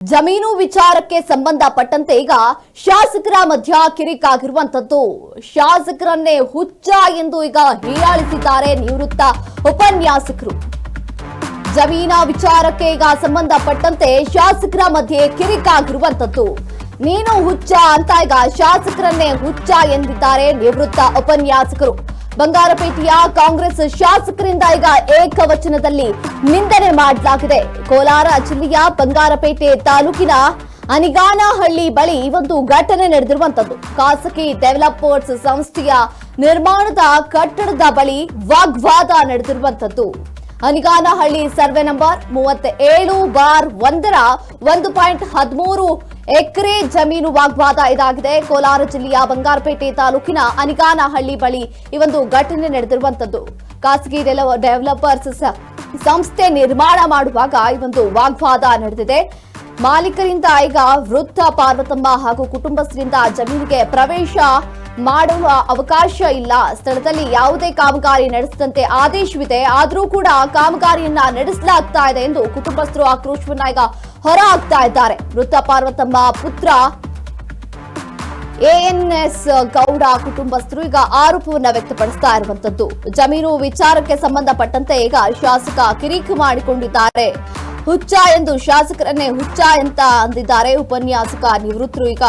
ಜಮೀನು ವಿಚಾರಕ್ಕೆ ಸಂಬಂಧಪಟ್ಟಂತೆ ಈಗ ಶಾಸಕರ ಮಧ್ಯ ಕಿರಿಕಾಗಿರುವಂತದ್ದು ಶಾಸಕರನ್ನೇ ಹುಚ್ಚ ಎಂದು ಈಗ ಹೀಯಾಳಿಸಿದ್ದಾರೆ ನಿವೃತ್ತ ಉಪನ್ಯಾಸಕರು. ಜಮೀನ ವಿಚಾರಕ್ಕೆ ಈಗ ಸಂಬಂಧಪಟ್ಟಂತೆ ಶಾಸಕರ ಮಧ್ಯೆ ಕಿರಿಕಾಗಿರುವಂತದ್ದು ನೀನು ಹುಚ್ಚ ಅಂತ ಈಗ ಶಾಸಕರನ್ನೇ ಹುಚ್ಚ ಎಂದಿದ್ದಾರೆ ನಿವೃತ್ತ ಉಪನ್ಯಾಸಕರು. ಬಂಗಾರಪೇಟೆಯ ಕಾಂಗ್ರೆಸ್ ಶಾಸಕರಿಂದ ಈಗ ಏಕವಚನದಲ್ಲಿ ನಿಂದನೆ ಮಾಡಲಾಗಿದೆ. ಕೋಲಾರ ಜಿಲ್ಲೆಯ ಬಂಗಾರಪೇಟೆ ತಾಲೂಕಿನ ಅನಿಗಾನಹಳ್ಳಿ ಬಳಿ ಒಂದು ಘಟನೆ ನಡೆದಿರುವಂತದ್ದು. ಖಾಸಗಿ ಡೆವಲಪರ್ಸ್ ಸಂಸ್ಥೆಯ ನಿರ್ಮಾಣದ ಕಟ್ಟಡದ ಬಳಿ ವಾಗ್ವಾದ ನಡೆದಿರುವಂತದ್ದು. ಅನಿಗಾನಹಳ್ಳಿ ಸರ್ವೆ ನಂಬರ್ ಮೂವತ್ತ ಏಳು ಬಾರ್ ಒಂದರ ಒಂದು ಪಾಯಿಂಟ್ ಹದಿಮೂರು ಎಕರೆ ಜಮೀನು ವಾಗ್ವಾದ ಇದಾಗಿದೆ. ಕೋಲಾರ ಜಿಲ್ಲೆಯ ಬಂಗಾರಪೇಟೆ ತಾಲೂಕಿನ ಅನಿಗಾನಹಳ್ಳಿ ಬಳಿ ಈ ಒಂದು ಘಟನೆ ನಡೆದಿರುವಂತದ್ದು. ಖಾಸಗಿ ಡೆವಲಪರ್ಸ್ ಸಂಸ್ಥೆ ನಿರ್ಮಾಣ ಮಾಡುವಾಗ ಈ ಒಂದು ವಾಗ್ವಾದ ನಡೆದಿದೆ. ಮಾಲೀಕರಿಂದ ಈಗ ವೃದ್ಧ ಪಾರ್ವತಮ್ಮ ಹಾಗೂ ಕುಟುಂಬಸ್ಥರಿಂದ ಜಮೀನಿಗೆ ಪ್ರವೇಶ ಮಾಡುವ ಅವಕಾಶ ಇಲ್ಲ. ಸ್ಥಳದಲ್ಲಿ ಯಾವುದೇ ಕಾಮಗಾರಿ ನಡೆಸದಂತೆ ಆದೇಶವಿದೆ. ಆದರೂ ಕೂಡ ಕಾಮಗಾರಿಯನ್ನ ನಡೆಸಲಾಗ್ತಾ ಇದೆ ಎಂದು ಕುಟುಂಬಸ್ಥರು ಈಗ ಹೊರ ಆಗ್ತಾ ಇದ್ದಾರೆ. ಮೃತ ಪಾರ್ವತಮ್ಮ ಪುತ್ರ ಎಎನ್ಎಸ್ ಗೌಡ ಕುಟುಂಬಸ್ಥರು ಈಗ ಆರೋಪವನ್ನ ವ್ಯಕ್ತಪಡಿಸ್ತಾ ಇರುವಂತದ್ದು. ಜಮೀನು ವಿಚಾರಕ್ಕೆ ಸಂಬಂಧಪಟ್ಟಂತೆ ಈಗ ಶಾಸಕ ಕಿರಿಕು ಮಾಡಿಕೊಂಡಿದ್ದಾರೆ. ಹುಚ್ಚ ಎಂದು ಶಾಸಕರನ್ನೇ ಹುಚ್ಚ ಅಂತ ಅಂದಿದ್ದಾರೆ. ಉಪನ್ಯಾಸಕ ನಿವೃತ್ತರು ಈಗ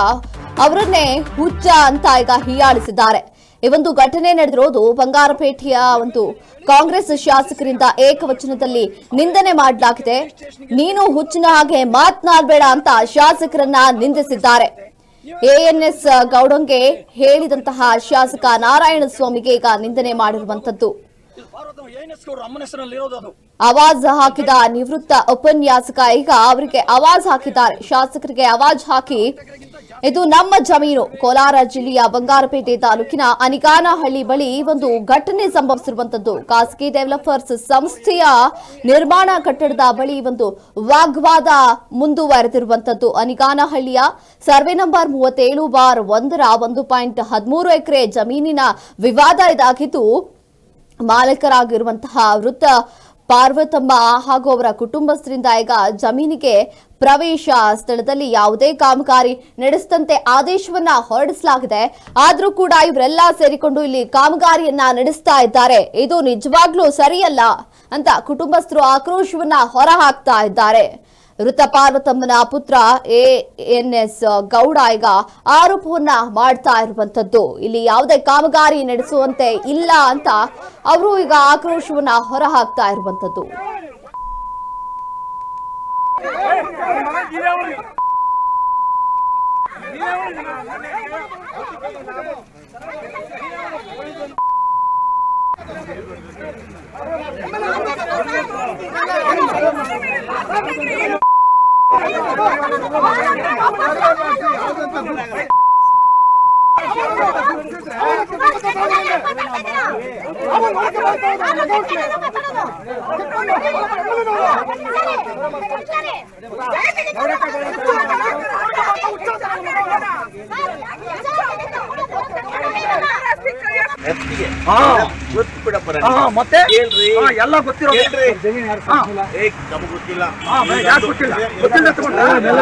ಅವರನ್ನೇ ಹುಚ್ಚ ಅಂತ ಈಗ ಹೀಯಾಳಿಸಿದ್ದಾರೆ. ಈ ಒಂದು ಘಟನೆ ನಡೆದಿರೋದು ಬಂಗಾರಪೇಟೆಯ ಒಂದು ಕಾಂಗ್ರೆಸ್ ಶಾಸಕರಿಂದ ಏಕವಚನದಲ್ಲಿ ನಿಂದನೆ ಮಾಡಲಾಗಿದೆ. ನೀನು ಹುಚ್ಚಿನ ಹಾಗೆ ಮಾತನಾಡಬೇಡ ಅಂತ ಶಾಸಕರನ್ನ ನಿಂದಿಸಿದ್ದಾರೆ. ಎಎನ್ಎಸ್ ಗೌಡಂಗೆ ಹೇಳಿದಂತಹ ಶಾಸಕ ನಾರಾಯಣ ಸ್ವಾಮಿಗೆ ಈಗ ನಿಂದನೆ ಮಾಡಿರುವಂತದ್ದು ಆವಾಜ್ ಹಾಕಿದ ನಿವೃತ್ತ ಉಪನ್ಯಾಸಕ ಈಗ ಅವರಿಗೆ ಅವಾಜ್ ಹಾಕಿದ್ದಾರೆ. ಶಾಸಕರಿಗೆ ಅವಾಜ್ ಹಾಕಿ ಇದು ನಮ್ಮ ಜಮೀನು. ಕೋಲಾರ ಜಿಲ್ಲೆಯ ಬಂಗಾರಪೇಟೆ ತಾಲೂಕಿನ ಅನಿಗಾನಹಳ್ಳಿ ಬಳಿ ಒಂದು ಘಟನೆ ಸಂಭವಿಸಿರುವಂತದ್ದು. ಖಾಸಗಿ ಡೆವಲಪರ್ಸ್ ಸಂಸ್ಥೆಯ ನಿರ್ಮಾಣ ಕಟ್ಟಡದ ಬಳಿ ಒಂದು ವಾಗ್ವಾದ ಮುಂದುವರೆದಿರುವಂತದ್ದು. ಅನಿಗಾನಹಳ್ಳಿಯ ಸರ್ವೆ ನಂಬರ್ ಮೂವತ್ತೇಳು ಬಾರ್ ಒಂದರ ಒಂದು ಪಾಯಿಂಟ್ ಹದಿಮೂರು ಎಕರೆ ಜಮೀನಿನ ವಿವಾದ ಇದಾಗಿದ್ದು, ಮಾಲೀಕರಾಗಿರುವಂತಹ ವೃತ್ತ ಪಾರ್ವತಮ್ಮ ಹಾಗೂ ಅವರ ಕುಟುಂಬಸ್ಥರಿಂದ ಈಗ ಜಮೀನಿಗೆ ಪ್ರವೇಶ ಸ್ಥಳದಲ್ಲಿ ಯಾವುದೇ ಕಾಮಗಾರಿ ನಡೆಸದಂತೆ ಆದೇಶವನ್ನ ಹೊರಡಿಸಲಾಗಿದೆ. ಆದರೂ ಕೂಡ ಇವರೆಲ್ಲ ಸೇರಿಕೊಂಡು ಇಲ್ಲಿ ಕಾಮಗಾರಿಯನ್ನ ನಡೆಸ್ತಾ ಇದ್ದಾರೆ. ಇದು ನಿಜವಾಗ್ಲೂ ಸರಿಯಲ್ಲ ಅಂತ ಕುಟುಂಬಸ್ಥರು ಆಕ್ರೋಶವನ್ನ ಹೊರಹಾಕ್ತಾ ಇದ್ದಾರೆ. ಮೃತ ಪಾರ್ವತಮ್ಮನ ಪುತ್ರ ಎಎನ್ಎಸ್ ಗೌಡ ಈಗ ಆರೋಪವನ್ನ ಮಾಡ್ತಾ ಇರುವಂತದ್ದು ಇಲ್ಲಿ ಯಾವುದೇ ಕಾಮಗಾರಿ ನಡೆಸುವಂತೆ ಇಲ್ಲ ಅಂತ ಅವರು ಈಗ ಆಕ್ರೋಶವನ್ನ ಹೊರ ಹಾಕ್ತಾ ಇರುವಂತದ್ದು. ¡Vamos, ಮತ್ತೆ ಹೇಳ್ರಿ ಹಾ, ಎಲ್ಲ ಗೊತ್ತಿರೋ ಹೇಳ್ರಿ ಹಾ. ಏ ನಮಗ್ ಗೊತ್ತಿಲ್ಲ ಹಾ, ಬೇ- ಯಾಕ್ ಗೊತ್ತಿಲ್ಲ ಗೊತ್ತಿಲ್ಲ ತಗೊಂಡ ಮೆಲ್ಲ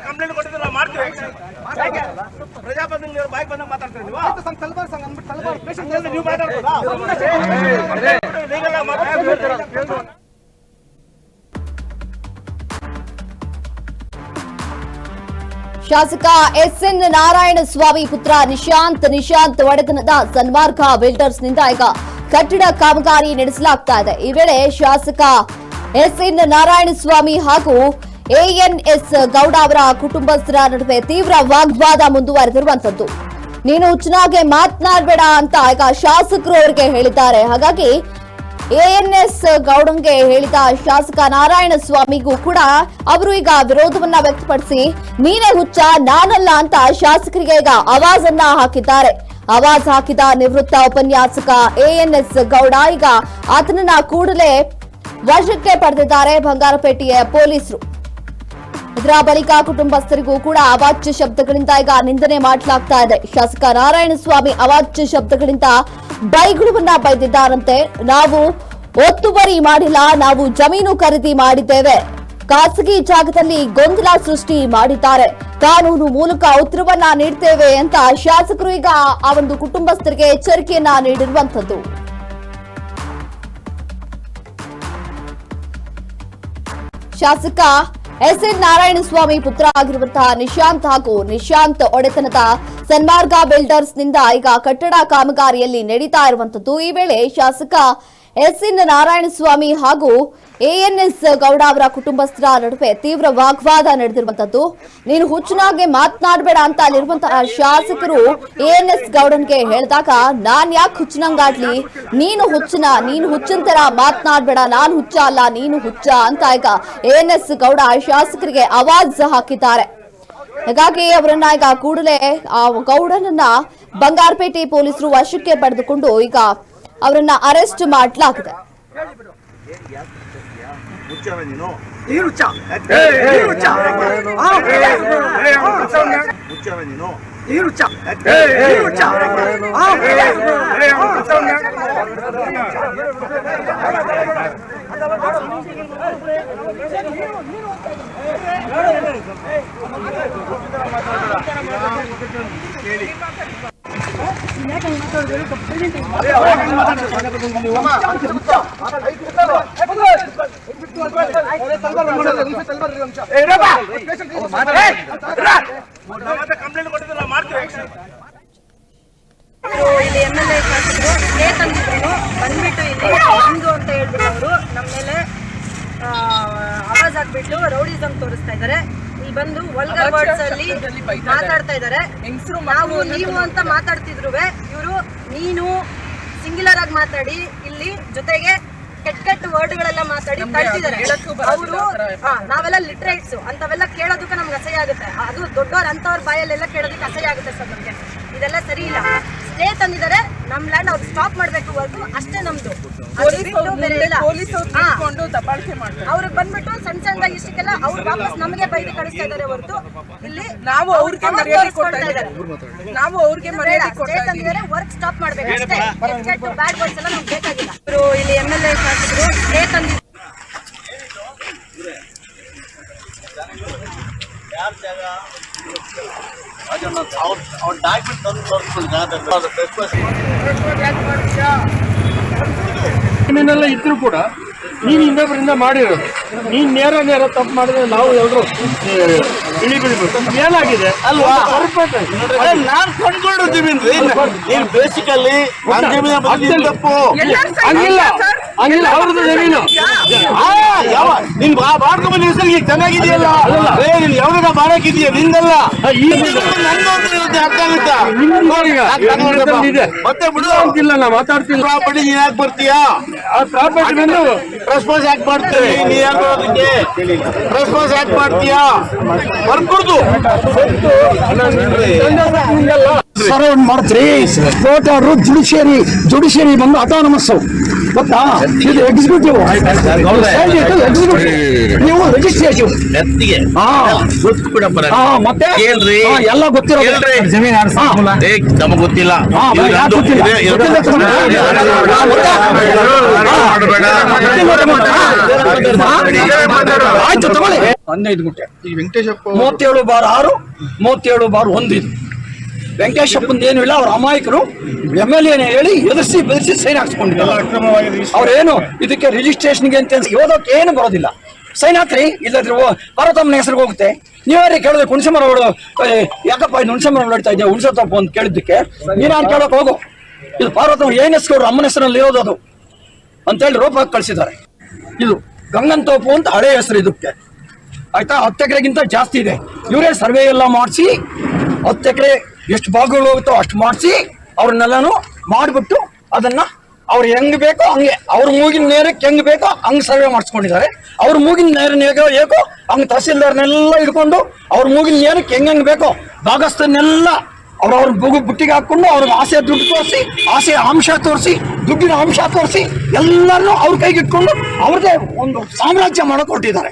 ಕಂಪ್ಲೇಂಟ್ ಕೊಟ್ಟಿದ್ರೆ ನಾವು ಮಾಡ್ತೀವಿ ಯಾಕೆ? ಪ್ರಜಾಪ್ರತಿನಿಧಿಗಳು ಬಾಯ್ಗೆ ಬಂದಾಗ ಮಾತಾಡ್ತೀರಿ ನೀವು ನೀವು ಮಾತಾಡ್ಬೋದಾ? ಶಾಸಕ ಎಸ್ ಎನ್ ನಾರಾಯಣ ಸ್ವಾಮಿ ಪುತ್ರ ನಿಶಾಂತ್ ನಿಶಾಂತ್ ಒಡೆತನದ ಸನ್ಮಾರ್ಗ ಬಿಲ್ಡರ್ಸ್ನಿಂದ ಈಗ ಕಟ್ಟಡ ಕಾಮಗಾರಿ ನಡೆಸಲಾಗ್ತಾ ಇದೆ. ಈ ವೇಳೆ ಶಾಸಕ ಎಸ್ ಎನ್ ನಾರಾಯಣ ಸ್ವಾಮಿ ಹಾಗೂ ಎಎನ್ಎಸ್ ಗೌಡ ಅವರ ಕುಟುಂಬಸ್ಥರ ನಡುವೆ ತೀವ್ರ ವಾಗ್ವಾದ ಮುಂದುವರೆದಿರುವಂತದ್ದು ನೀನು ಚೆನ್ನಾಗಿ ಮಾತನಾಡಬೇಡ ಅಂತ ಈಗ ಶಾಸಕರು ಅವರಿಗೆ ಹೇಳಿದ್ದಾರೆ. ಹಾಗಾಗಿ ಎಎನ್ಎಸ್ ಗೌಡಂಗೆ ಹೇಳಿದ ಶಾಸಕ ನಾರಾಯಣ ಸ್ವಾಮಿಗೂ ಕೂಡ ಅವರು ಈಗ ವಿರೋಧವನ್ನ ವ್ಯಕ್ತಪಡಿಸಿ, ನೀನೇ ಹುಚ್ಚ, ನಾನಲ್ಲ ಅಂತ ಶಾಸಕರಿಗೆ ಈಗ ಆವಾಜನ್ನ ಹಾಕಿದ್ದಾರೆ. ಆವಾಜ್ ಹಾಕಿದ ನಿವೃತ್ತ ಉಪನ್ಯಾಸಕ ಎಎನ್ಎಸ್ ಗೌಡ ಈಗ ಆತನನ್ನ ಕೂಡಲೇ ವಶಕ್ಕೆ ಪಡೆದಿದ್ದಾರೆ ಬಂಗಾರಪೇಟೆಯ ಪೊಲೀಸರು. ಇದರ ಬಳಿಕ ಕುಟುಂಬಸ್ಥರಿಗೂ ಕೂಡ ಅವಾಚ್ಯ ಶಬ್ದಗಳಿಂದ ಈಗ ನಿಂದನೆ ಮಾಡಲಾಗ್ತಾ ಇದೆ. ಶಾಸಕ ನಾರಾಯಣಸ್ವಾಮಿ ಅವಾಚ್ಯ ಶಬ್ದಗಳಿಂದ ಬೈಗುಳವನ್ನ ಬೈದಿದ್ದಾರಂತೆ. ನಾವು ಒತ್ತುವರಿ ಮಾಡಿಲ್ಲ, ನಾವು ಜಮೀನು ಖರೀದಿ ಮಾಡಿದ್ದೇವೆ. ಖಾಸಗಿ ಜಾಗದಲ್ಲಿ ಗೊಂದಲ ಸೃಷ್ಟಿ ಮಾಡಿದ್ದಾರೆ. ಕಾನೂನು ಮೂಲಕ ಉತ್ತರವನ್ನ ನೀಡ್ತೇವೆ ಅಂತ ಶಾಸಕರು ಈಗ ಆ ಒಂದು ಕುಟುಂಬಸ್ಥರಿಗೆ ಎಚ್ಚರಿಕೆಯನ್ನ ನೀಡಿರುವಂತದ್ದು ಶಾಸಕ ಎಸ್ ಎನ್ ನಾರಾಯಣಸ್ವಾಮಿ ಪುತ್ರ ಆಗಿರುವಂತಹ ನಿಶಾಂತ್ ಹಾಗೂ ನಿಶಾಂತ್ ಒಡೆತನದ ಸನ್ಮಾರ್ಗ ಬಿಲ್ಡರ್ಸ್ನಿಂದ ಈಗ ಕಟ್ಟಡ ಕಾಮಗಾರಿಯಲ್ಲಿ ನಡೀತಾ ಇರುವಂತದ್ದು ಈ ವೇಳೆ ಶಾಸಕ ಎಸ್ ಎನ್ ನಾರಾಯಣಸ್ವಾಮಿ ಹಾಗೂ ಎಎನ್ಎಸ್ ಗೌಡ ಅವರ ಕುಟುಂಬಸ್ಥರ ನಡುವೆ ತೀವ್ರ ವಾಗ್ವಾದ ನಡೆದಿರುವಂತದ್ದು ನೀನು ಹುಚ್ಚನಾಗೆ ಮಾತನಾಡಬೇಡ ಅಂತ ಅಲ್ಲಿರುವಂತಹ ಶಾಸಕರು ಎಎನ್ಎಸ್ ಗೌಡನ್ಗೆ ಹೇಳಿದಾಗ, ನಾನ್ ಯಾಕೆ ಹುಚ್ಚನಂಗಾಡ್ಲಿ ನೀನು ಹುಚ್ಚನ, ನೀನು ಹುಚ್ಚಂತರ ಮಾತನಾಡಬೇಡ, ನಾನು ಹುಚ್ಚ ಅಲ್ಲ, ನೀನು ಹುಚ್ಚ ಅಂತ ಈಗ ಎಎನ್ಎಸ್ ಗೌಡ ಶಾಸಕರಿಗೆ ಅವಾಜ್ ಹಾಕಿದ್ದಾರೆ. ಹಾಗಾಗಿ ಅವರನ್ನ ಈಗ ಕೂಡಲೇ ಆ ಗೌಡನನ್ನ ಬಂಗಾರಪೇಟೆ ಪೊಲೀಸರು ವಶಕ್ಕೆ ಪಡೆದುಕೊಂಡು ಈಗ ಅವರನ್ನ ಅರೆಸ್ಟ್ ಮಾಡಲಾಗಿದೆ ಮುಚ್ಚವ ಇಲ್ಲಿ ಎಂ ಎಲ್ ಎ ಶಾಸಕರು ಸ್ಟೇ ತಂದಿದ್ರು ಬಂದ್ಬಿಟ್ಟು ಇಲ್ಲಿ ಒಂದು ಅಂತ ಹೇಳ್ಬಿಟ್ಟು ಅವರು ನಮ್ಮ ಮೇಲೆ ಆವಾಜ್ ಹಾಕ್ಬಿಟ್ಟು ರೌಡಿಸಮ್ ತೋರಿಸ್ತಾ ಇದ್ದಾರೆ. ಇಲ್ಲಿ ಬಂದು ವಲ್ಗರ್ ವರ್ಡ್ಸ್ ಅಲ್ಲಿ ಮಾತಾಡ್ತಾ ಇದ್ದಾರೆ. ನಾವು ನೀವು ಅಂತ ಮಾತಾಡ್ತಿದ್ರು ಇವರು ನೀನು ಸಿಂಗ್ಯುಲರ್ ಆಗಿ ಮಾತಾಡಿ ಇಲ್ಲಿ ಜೊತೆಗೆ ಕೆಟ್ಟ ಕೆಟ್ಟ ವರ್ಡ್ಗಳೆಲ್ಲ ಮಾತಾಡಿ ತಳ್ತಿದ್ದಾರೆ ಅವರು ನಾವೆಲ್ಲ ಲಿಟ್ರೇಟ್ಸ್ ಅಂತವೆಲ್ಲ ಕೇಳೋದಕ್ಕೆ ನಮ್ಗೆ ಅಸಹ್ಯ ಆಗುತ್ತೆ. ಅದು ದೊಡ್ಡವ್ರ ಅಂತವ್ರ ಬಾಯಲ್ಲೆಲ್ಲ ಕೇಳೋದಕ್ಕೆ ಅಸಹ್ಯ ಆಗುತ್ತೆ ಸರ್ ನಮ್ಗೆ. ಇದೆಲ್ಲ ಸರಿ ಇಲ್ಲ. ಸ್ಟೇ ತಂದಿದ್ದಾರೆ. ನಮ್ ಲ್ಯಾಂಡ್ ಅವ್ರು ಸ್ಟಾಪ್ ಮಾಡ್ಬೇಕು ಹೊರತು ಅಷ್ಟೇ ನಮ್ದು. ಬೇರೆ ಇಲ್ಲ. ಅವ್ರಿಗೆ ಬಂದ್ಬಿಟ್ಟು ಸಣ್ಣ ಇಷ್ಟಕ್ಕೆಲ್ಲ ಅವ್ರು ವಾಪಸ್ ನಮಗೆ ಬೈದು ಕಳಿಸ್ತಾ ಇದ್ದಾರೆ ಹೊರತು ಇಲ್ಲಿ ನಾವು ಅವ್ರಿಗೆ ಅವ್ರು ಮರ್ಯಾದೆ ಕೊಡ್ತಾ ಇದ್ದಾರೆ. ನಾವು ಅವ್ರಿಗೆ ಮರ್ಯಾದೆ ಕೊಡ್ತಾ ಇದ್ದಾರೆ ವರ್ಕ್ ಸ್ಟಾಪ್ ಮಾಡ್ಬೇಕು ಅಷ್ಟೇ. ಬ್ಯಾಡ್ ವರ್ಡ್ಸ್ ಎಲ್ಲ ನಮ್ಗೆ ಬೇಕಾಗಿಲ್ಲ. ಇವರು ಇಲ್ಲಿ ಎಂ ಎಲ್ ಎ ಶಾಸಕರು ಸ್ಟೇ ತಂದಿದ್ದಾರೆ ಅವ್ರ ಡಾಕ್ಯುಮೆಂಟ್ ತಂದು ತೋರಿಸ್ಕೊಂಡು ಇದ್ರು ಕೂಡ ನೀನು ಇನ್ನೊಬ್ಬರಿಂದ ಮಾಡಿರೋದು. ನೀನ್ ನೇರ ನೇರ ತಪ್ಪು ಮಾಡಿದ್ರೆ ನಾವು ಎಲ್ಲರೂ ಬೀಳ್ಬೇಕು ಏನಾಗಿದೆ? ಅಲ್ವಾ? ನಾನ್ ಕೊಂಡ್ಕೊಂಡು ನೀನ್ ಬೇಸಿಕಲ್ಲಿ ತಪ್ಪು ಹಂಗಿಲ್ಲ. ಹಂಗಿಲ್ಲ ಅವ್ರದ್ದು ಜಮೀನು. ಯಾವ ನೀನ್ ಮಾಡ್ಕೊಂಡ್ ಬಂದ ಹೆಸರಿಗೆ ಚೆನ್ನಾಗಿದೆಯಲ್ಲ? ಏ ನೀನ್ ಯಾವಾಗ ಮಾಡಕ್ಕಿದೀಯ ನಿಂದಲ್ಲ. ಮತ್ತೆ ನಾ ಮಾತಾಡ್ತೀನಿ. ಪ್ರಾಪರ್ಟಿ ನೀನ್ ಯಾಕೆ ಬರ್ತೀಯಾ? ಆ ಪ್ರಾಪರ್ಟಿ ಬಂದು ರೆಸ್ಪಾನ್ಸ್ ಯಾಕೆ ಮಾಡ್ತೀವಿ ನೀ ಯಾಕೆ ಅದಕ್ಕೆ ರೆಸ್ಪಾನ್ಸ್ ಯಾಕೆ ಮಾಡ್ತೀಯಾ? ಬರ್ಕೊಡ್ದು. ಸರೌಂಡ್ ಮಾಡ್ತೀರಿ ಕೋರ್ಟ್ ಆರ್ಡರ್ ಜುಡಿಷಿಯರಿ ಜುಡಿಷಿಯರಿ ಬಂದು ಅಟಾನಮಸ್ ಗೊತ್ತಾ ಇದು ಎಕ್ಸಿಕ್ಯೂಟಿವ್ ಎಕ್ಸಿಕ್ಯೂಟಿವ್ ನೀವು ಲೆಜಿಸ್ಲೇಟಿವ್ ಮತ್ತೆ ಎಲ್ಲ ಗೊತ್ತಿರೋ ನಮಗ್ ಗೊತ್ತಿಲ್ಲ. ಆಯ್ತು ತಗೊಳ್ಳಿ ಹದಿನೈದು ಗುಂಟೆ ಮೂವತ್ತೇಳು ಬಾರ್ ಆರು ಮೂವತ್ತೇಳು ಬಾರ್ ಒಂದು ಇದು ವೆಂಕಟೇಶಪ್ಪಂದು ಏನು ಇಲ್ಲ ಅವ್ರ ಅಮಾಯಕರು ಎಂ ಎಲ್ ಎನೇ ಹೇಳಿ ಎದುರಿಸಿ ಬೆದರಿಸಿ ಸೈನ್ ಹಾಕ್ಸ್ಕೊಂಡಿದ್ದಾರೆ. ಅವ್ರೇನು ಇದಕ್ಕೆ ರಿಜಿಸ್ಟ್ರೇಷನ್ಗೆ ಅಂತ ಓದೋಕೆ ಏನು ಬರೋದಿಲ್ಲ. ಸೈನ್ ಹಾಕ್ರಿ ಇಲ್ಲದ್ರೆ ಪಾರ್ವತಮ್ಮನ ಹೆಸರಿಗೆ ಹೋಗುತ್ತೆ. ನೀವು ಕೇಳಿದ್ರೆ ಹುಣಸಮರ ಅವಳು ಯಾಕಪ್ಪ ಇದು ಹುಣಸಮರ ಹೊಡ್ತಾ ಇದೆಯಾ ಹುಣಸೆ ತಪ್ಪು ಅಂತ ಕೇಳಿದ್ದಕ್ಕೆ ನೀನು ಕೇಳಕ್ ಕೇಳೋಕೆ ಹೋಗು. ಇದು ಪಾರ್ವತಮ್ಮ ಏನು ಹೆಸರು ಅಮ್ಮನ ಹೆಸರಲ್ಲಿ ಇರೋದು ಅದು. ಅಂತೇಳಿ ರೋಪ ಹಾಕಿ ಕಳಿಸಿದ್ದಾರೆ. ಇದು ಗಂಗನ್ ತೋಪು ಅಂತ ಹಳೆ ಹೆಸರು ಇದಕ್ಕೆ. ಆಯ್ತಾ? ಹತ್ತು ಎಕರೆಗಿಂತ ಜಾಸ್ತಿ ಇದೆ. ಇವರೇ ಸರ್ವೆ ಎಲ್ಲ ಮಾಡಿಸಿ ಹತ್ತು ಎಕರೆ ಎಷ್ಟು ಭಾಗಗಳು ಹೋಗುತ್ತೋ ಅಷ್ಟು ಮಾಡಿಸಿ ಅವ್ರನ್ನೆಲ್ಲನೂ ಮಾಡಿಬಿಟ್ಟು ಅದನ್ನು ಅವ್ರು ಹೆಂಗ್ ಬೇಕೋ ಹಂಗೆ, ಅವ್ರ ಮೂಗಿನ ನೇರಕ್ಕೆ ಹೆಂಗ್ ಬೇಕೋ ಹಂಗೆ ಸರ್ವೆ ಮಾಡಿಸ್ಕೊಂಡಿದ್ದಾರೆ. ಅವ್ರ ಮೂಗಿನ ನೇರ ಹೇಗೋ ಏಕೋ ಹಂಗೆ ತಹಸೀಲ್ದಾರ್ನೆಲ್ಲ ಹಿಡ್ಕೊಂಡು ಅವ್ರ ಮೂಗಿನ ನೇರಕ್ಕೆ ಹೆಂಗ್ ಹೆಂಗ್ ಬೇಕೋ ಭಾಗಸ್ಥನ್ನೆಲ್ಲ ಅವ್ರ ಅವ್ರ ಬುಗು ಬುಟ್ಟಿಗೆ ಹಾಕೊಂಡು ಅವ್ರಿಗೆ ಆಸೆ ದುಡ್ಡು ತೋರಿಸಿ, ಆಸೆ ಅಂಶ ತೋರಿಸಿ, ದುಡ್ಡಿನ ಅಂಶ ತೋರಿಸಿ ಎಲ್ಲರನ್ನೂ ಅವ್ರ ಕೈಗೆ ಇಟ್ಕೊಂಡು ಅವ್ರದೇ ಒಂದು ಸಾಮ್ರಾಜ್ಯ ಮಾಡಕ್ ಕೊಟ್ಟಿದ್ದಾರೆ